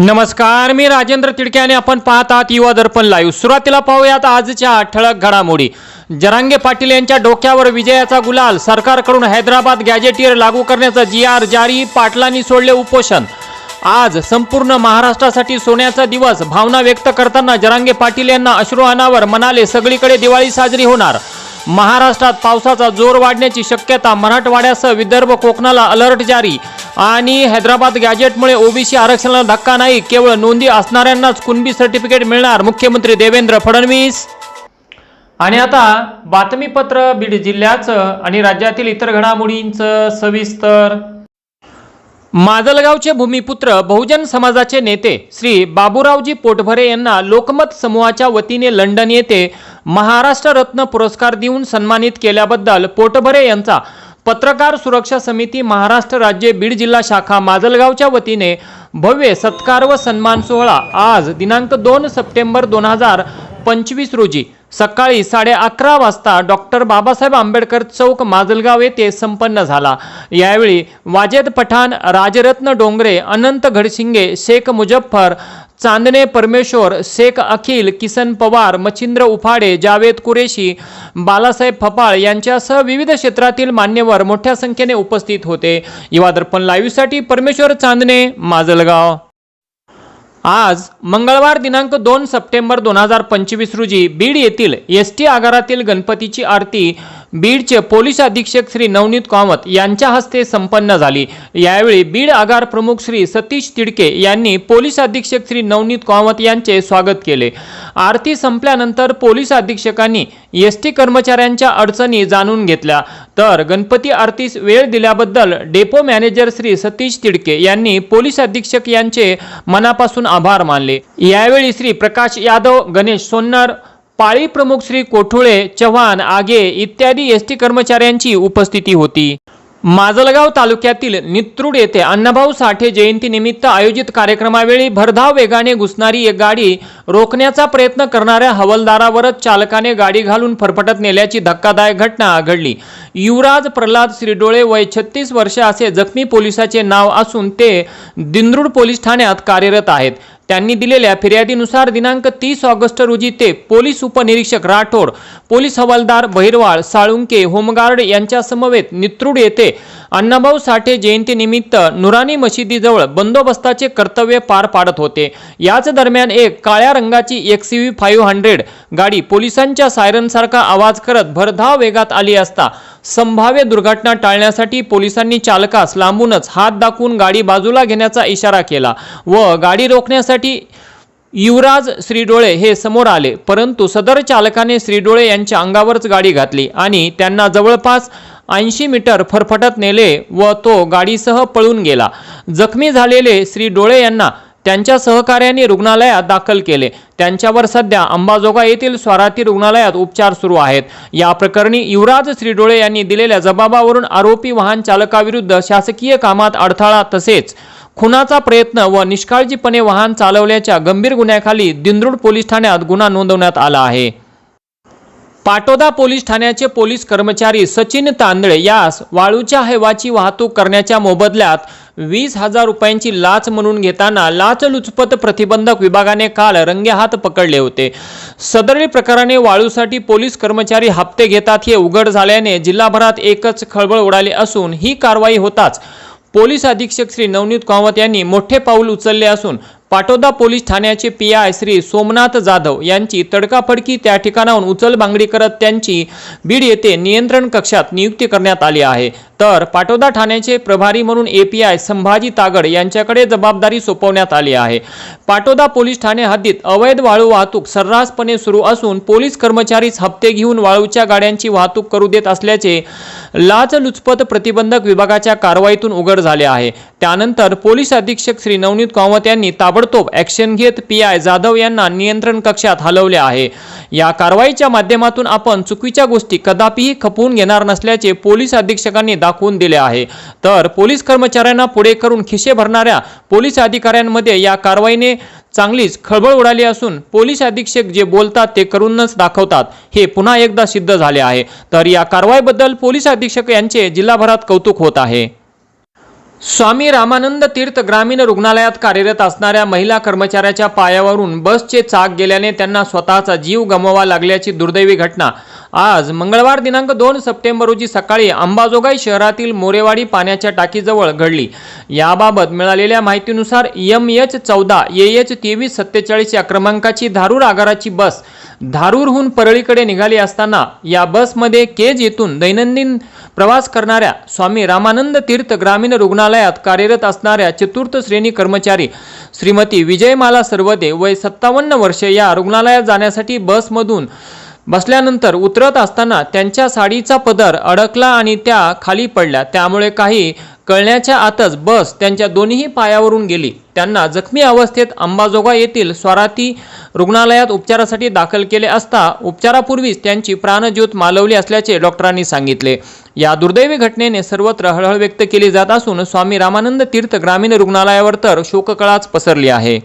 नमस्कार मी राजेंद्र तिडके आणि आपण पाहत आहात युवा दर्पण लाईव्ह सुरुवातीला पाहूयात आजच्या ठळक घडामोडी. जरांगे पाटील यांच्या डोक्यावर विजयाचा गुलाल सरकारकडून हैदराबाद गॅजेटियर लागू करण्याचा जी आर जारी पाटलांनी सोडले उपोषण. आज संपूर्ण महाराष्ट्रासाठी सोन्याचा दिवस भावना व्यक्त करताना जरांगे पाटील यांना अश्रुहानावर म्हणाले सगळीकडे दिवाळी साजरी होणार. महाराष्ट्रात पावसाचा जोर वाढण्याची शक्यता मराठवाड्यासह विदर्भ कोकणाला अलर्ट जारी. आणि हैदराबाद गॅजेटमुळे ओबीसी आरक्षणाला धक्का नाही केवळ नोंदी असणाऱ्यांनाच कुणबी सर्टिफिकेट मिळणार? मुख्यमंत्री देवेंद्र फडणवीस. आणि आता बातमीपत्र बीड जिल्ह्याचं आणि राज्यातील इतर घडामोडींचं सविस्तर. माजलगावचे भूमिपुत्र बहुजन समाजाचे नेते श्री बाबूरावजी पोटभरे यांना लोकमत समूहाच्या वतीने लंडन येथे महाराष्ट्र रत्न पुरस्कार देऊन सन्मानित केल्याबद्दल पोटभरे यांचा पत्रकार सुरक्षा समिती महाराष्ट्र राज्य बीड जिल्हा शाखा माजलगावच्या वतीने भव्य सत्कार व सन्मान सोहळा आज दिनांक दोन सप्टेंबर दोन हजार पंचवीस रोजी सकाळी साडे अकरा वाजता डॉक्टर बाबासाहेब आंबेडकर चौक माजलगाव येथे संपन्न झाला. यावेळी वाजेद पठाण राजरत्न डोंगरे अनंत घडशिंगे शेख मुजफ्फर चांदणे परमेश्वर शेख अखिल किसन पवार मच्छिंद्र उफाडे जावेद कुरेशी बालासाहेब फपाळ यांच्यासह विविध क्षेत्रातील मान्यवर मोठ्या संख्येने उपस्थित होते. युवा दर्पण लाईव्हसाठी परमेश्वर चांदणे माजलगाव. आज मंगळवार दिनांक दोन सप्टेंबर दोन हजार पंचवीस रोजी बीड येथील एस टी आगारातील गणपतीची आरती बीडचे पोलीस अधीक्षक श्री नवनीत कामत यांच्या हस्ते संपन्न झाली. यावेळी बीड आगार प्रमुख श्री सतीश तिडके यांनी पोलीस अधीक्षक श्री नवनीत कामत यांचे स्वागत केले. आरती संपल्यानंतर पोलीस अधीक्षकांनी एस टी कर्मचाऱ्यांच्या अडचणी जाणून घेतल्या. तर गणपती आरतीस वेळ दिल्याबद्दल डेपो मॅनेजर श्री सतीश तिडके यांनी पोलीस अधीक्षक यांचे मनापासून आभार मानले. यावेळी श्री प्रकाश यादव गणेश सोन्नर पाळी प्रमुख श्री कोठुळे चव्हाण आगे इत्यादी एस टी कर्मचाऱ्यांची उपस्थिती होती. माजलगाव तालुक्यातील नित्रूड येथे अण्णाभाऊ साठे जयंतीनिमित्त आयोजित कार्यक्रमावेळी भरधाव वेगाने घुसणारी एक गाडी रोखण्याचा प्रयत्न करणाऱ्या हवालदारावरच चालकाने गाडी घालून फरफटत नेल्याची धक्कादायक घटना घडली युवराज प्रल्हाद श्रीडोळे वय छत्तीस वर्ष असे जखमी पोलिसाचे नाव असून ते दिंद्रूड पोलीस ठाण्यात कार्यरत आहेत. त्यांनी दिलेल्या फिर्यादीनुसार दिनांक तीस ऑगस्ट रोजी ते पोलीस उपनिरीक्षक राठोड पोलीस हवालदार बहिरवाळ साळुंके होमगार्ड यांच्यासमवेत नित्रूड येथे अण्णाभाऊ साठे जयंतीनिमित्त नुरानी मशिदीजवळ बंदोबस्ताचे कर्तव्य पार पाडत होते. याच दरम्यान एक काळ्या रंगाची एक्स व्ही फाईव्ह हंड्रेड गाडी पोलिसांच्या सायरनसारखा आवाज करत भरधाव वेगात आली असता संभाव्य दुर्घटना टाळण्यासाठी पोलिसांनी चालकास लांबूनच हात दाखवून गाडी बाजूला घेण्याचा इशारा केला व गाडी रोखण्यासाठी युवराज श्रीडोळे हे समोर आले परंतु सदर चालकाने श्रीडोळे यांच्या अंगावरच गाडी घातली आणि त्यांना जवळपास ऐंशी मीटर फरफटत नेले व तो गाडीसह पळून गेला. जखमी झालेले श्रीडोळे यांना त्यांच्या सहकार्याने रुग्णालयात दाखल केले. त्यांच्यावर सध्या अंबाजोगा येथील स्वाराती रुग्णालयात उपचार सुरू आहेत. या प्रकरणी युवराज श्रीडोळे यांनी दिलेल्या जबाबावरून आरोपी वाहन चालकाविरुद्ध शासकीय कामात अडथळा तसेच खुनाचा प्रयत्न व निष्काळजीपणे वाहन चालवल्याच्या गंभीर गुन्ह्याखाली दिंद्रुड पोलीस ठाण्यात गुन्हा नोंदवण्यात आला आहे. पाटोदा पोलीस ठाण्याचे पोलीस कर्मचारी सचिन तांदळे यास वाळूच्या हैवाची वाहतूक करण्याच्या मोबदल्यात वीस हजार रुपयांची लाच म्हणून घेताना लाचलुचपत प्रतिबंधक विभागाने काल रंगेहात पकडले होते. सदरील प्रकाराने वाळूसाठी पोलीस कर्मचारी हप्ते घेतात हे उघड झाल्याने जिल्हाभरात एकच खळबळ उडाली असून ही कारवाई होताच पोलीस अधीक्षक श्री नवनीत कामत यांनी मोठे पाऊल उचलले असून पाटोदा पोलीस ठाण्याचे पी आय श्री सोमनाथ जाधव यांची तडकाफडकी त्या ठिकाणाहून उचलबांगडी करत त्यांची बीड येथे नियंत्रण कक्षात नियुक्ती करण्यात आली आहे. तर पाटोदा ठाण्याचे प्रभारी म्हणून A P I Sambhaji Tagad यांच्याकडे जबाबदारी सोपवण्यात आली आहे. पाटोदा पोलीस ठाणे हद्दीत अवैध वाळू वाहतूक सर्रासपणे सुरू असून पोलीस कर्मचारीच हप्ते घेऊन वाळूच्या गाड्यांची वाहतूक करू देत असल्याचे लाचलुचपत प्रतिबंधक विभागाच्या कारवाईतून उघड झाले आहे. त्यानंतर पोलीस अधीक्षक श्री नवनीत कामत यांनी ताबडतोब ॲक्शन घेत पी आय जाधव यांना नियंत्रण कक्षात हलवले आहे. या कारवाईच्या माध्यमातून आपण चुकीच्या गोष्टी कदापिही खपवून घेणार नसल्याचे पोलीस अधीक्षकांनी दाखवून दिले आहे. तर पोलीस कर्मचाऱ्यांना पुढे करून खिशे भरणाऱ्या पोलीस अधिकाऱ्यांमध्ये या कारवाईने चांगलीच खळबळ उडाली असून पोलीस अधीक्षक जे बोलतात ते करूनच दाखवतात. हे पुन्हा एकदा सिद्ध झाले आहे. तर या कारवाईबद्दल पोलीस अधीक्षक यांचे जिल्हाभरात कौतुक होत आहे. स्वामी रामानंद तीर्थ ग्रामीण रुग्णालयात कार्यरत असणाऱ्या महिला कर्मचाऱ्याच्या पायावरून बसचे चाक गेल्याने त्यांना स्वतःचा जीव गमवावा लागल्याची दुर्दैवी घटना आज मंगळवार दिनांक दोन सप्टेंबर रोजी सकाळी अंबाजोगाई शहरातील मोरेवाडी पाण्याच्या टाकीजवळ घडली. याबाबत मिळालेल्या माहितीनुसार एम एच चौदा ए एच तेवीस सत्तेचाळीस या क्रमांकाची धारूर आगाराची बस धारूरहून परळीकडे निघाली असताना या बसमध्ये केज येथून दैनंदिन प्रवास करणाऱ्या स्वामी रामानंद तीर्थ ग्रामीण रुग्णालयात कार्यरत असणाऱ्या चतुर्थ श्रेणी कर्मचारी श्रीमती विजयमाला सर्वदे वय सत्तावन्न वर्षे या रुग्णालयात जाण्यासाठी बसमधून बसल्यानंतर उतरत असताना त्यांच्या साडीचा पदर अडकला आणि त्या खाली पडल्या. त्यामुळे काही कळण्याच्या आतच बस त्यांच्या दोन्ही पायावरून गेली. त्यांना जखमी अवस्थेत अंबाजोगा येथील स्वाराती रुग्णालयात उपचारासाठी दाखल केले असता उपचारापूर्वीच त्यांची प्राणज्योत मालवली असल्याचे डॉक्टरांनी सांगितले. या दुर्दैवी घटनेने सर्वत्र हळहळ व्यक्त केली जात असून स्वामी रामानंद तीर्थ ग्रामीण रुग्णालयावर तर शोककळाच पसरली आहे.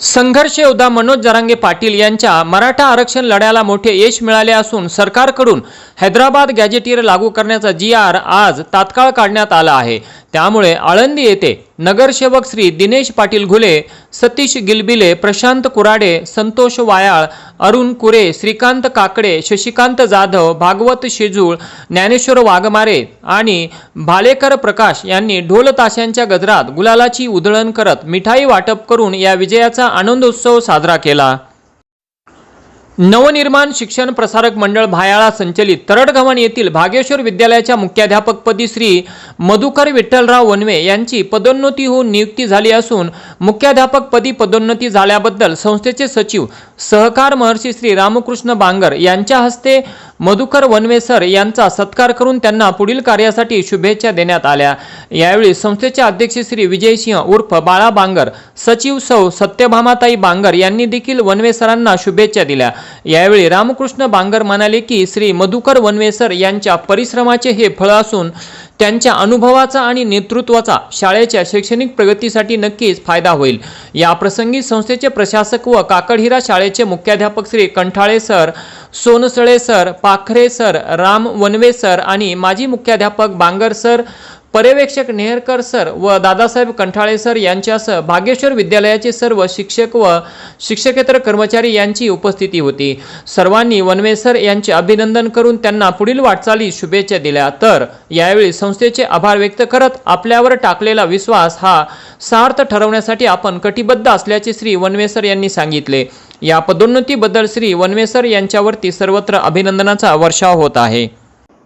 संघर्ष योद्धा मनोज जरांगे पाटील यांच्या मराठा आरक्षण लढ्याला मोठे यश मिळाले असून सरकारकडून हैदराबाद गॅजेटियर लागू करण्याचा जी आर आज तात्काळ काढण्यात आला आहे. त्यामुळे आळंदी येथे नगरसेवक श्री दिनेश पाटील घुले सतीश गिलबिले प्रशांत कुराडे संतोष वायाळ अरुण कुरे श्रीकांत काकडे शशिकांत जाधव भागवत शेजूळ ज्ञानेश्वर वाघमारे आणि भालेकर प्रकाश यांनी ढोल ताशांच्या गजरात गुलालाची उधळण करत मिठाई वाटप करून या विजयाचा आनंदोत्सव साजरा केला. नवनिर्माण शिक्षण प्रसारक मंडळ भायाळा संचलित तरडगव्हाण येथील भागेश्वर विद्यालयाच्या मुख्याध्यापकपदी श्री मधुकर विठ्ठलराव वनवे यांची पदोन्नती होऊन नियुक्ती झाली असून मुख्याध्यापकपदी पदोन्नती झाल्याबद्दल संस्थेचे सचिव सहकार महर्षी श्री रामकृष्ण बांगर यांच्या हस्ते मधुकर वनवेसर यांचा सत्कार करून त्यांना पुढील कार्यासाठी शुभेच्छा देण्यात आल्या. यावेळी संस्थेचे अध्यक्ष श्री विजयसिंह उर्फ बाळा बांगर सचिव सौ सत्यभामाताई बांगर यांनी देखील वनवेसरांना शुभेच्छा दिल्या. यावेळी रामकृष्ण बांगर म्हणाले की श्री मधुकर वनवेसर यांच्या परिश्रमाचे हे फळ असून त्यांच्या अनुभवाचा आणि नेतृत्वाचा शाळेच्या शैक्षणिक प्रगतीसाठी नक्कीच फायदा होईल. या प्रसंगी संस्थेचे प्रशासक व काकडहिरा शाळेचे मुख्याध्यापक Shri Kanthale sir Sonsale sir Pakhare sir Ram Vanve sir आणि माजी मुख्याध्यापक बांगर सर पर्यवेक्षक नेहरकर सर व दादासाहेब कंठाळे सर यांच्यासह भागेश्वर विद्यालयाचे सर्व शिक्षक व शिक्षकेतर कर्मचारी यांची उपस्थिती होती. सर्वांनी वनवे सर यांचे अभिनंदन करून त्यांना पुढील वाटचाली शुभेच्छा दिल्या. तर यावेळी संस्थेचे आभार व्यक्त करत आपल्यावर टाकलेला विश्वास हा सार्थ ठरवण्यासाठी आपण कटिबद्ध असल्याचे श्री वनवेसर यांनी सांगितले. या पदोन्नतीबद्दल श्री वनवेसर यांच्यावरती सर्वत्र अभिनंदनाचा वर्षाव होत आहे.